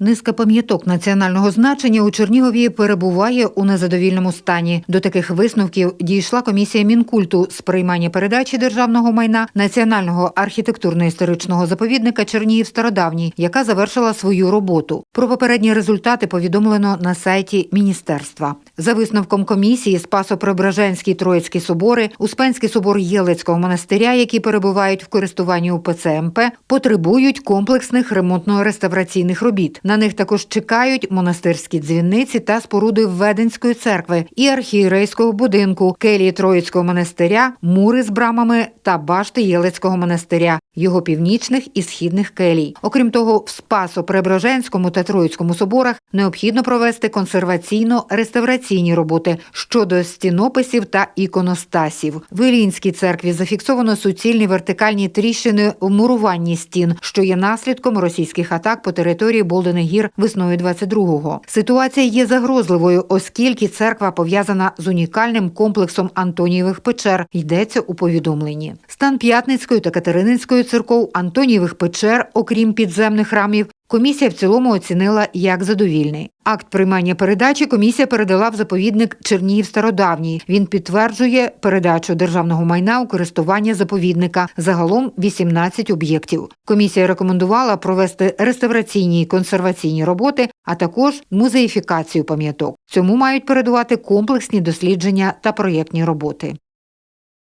Низка пам'яток національного значення у Чернігові перебуває у незадовільному стані. До таких висновків дійшла комісія мінкульту з приймання передачі державного майна національного архітектурно-історичного заповідника Чернігів Стародавній, яка завершила свою роботу. Про попередні результати повідомлено на сайті міністерства. За висновком комісії Спасо-Преображенський Троїцький собори, Успенський собор Єлицького монастиря, які перебувають в користуванні УПЦ МП, потребують комплексних ремонтно-реставраційних робіт. На них також чекають монастирські дзвіниці та споруди Введенської церкви і архієрейського будинку, келії Троїцького монастиря, мури з брамами та башти Єлицького монастиря, його північних і східних келій. Окрім того, в Спасо-Преображенському та Троїцькому соборах необхідно провести консерваційно-реставраційні роботи щодо стінописів та іконостасів. В Ілінській церкві зафіксовано суцільні вертикальні тріщини в муруванні стін, що є наслідком російських атак по території Болдених гір весною 22-го. Ситуація є загрозливою, оскільки церква пов'язана з унікальним комплексом Антонієвих печер. Йдеться у повідомленні. Стан П'ятницької та Катерининської церков Антонієвих печер, окрім підземних храмів, Комісія в цілому оцінила як задовільний. Акт приймання передачі комісія передала в заповідник Чернігів Стародавній. Він підтверджує передачу державного майна у користування заповідника. Загалом 18 об'єктів. Комісія рекомендувала провести реставраційні і консерваційні роботи, а також музеїфікацію пам'яток. Цьому мають передувати комплексні дослідження та проєктні роботи.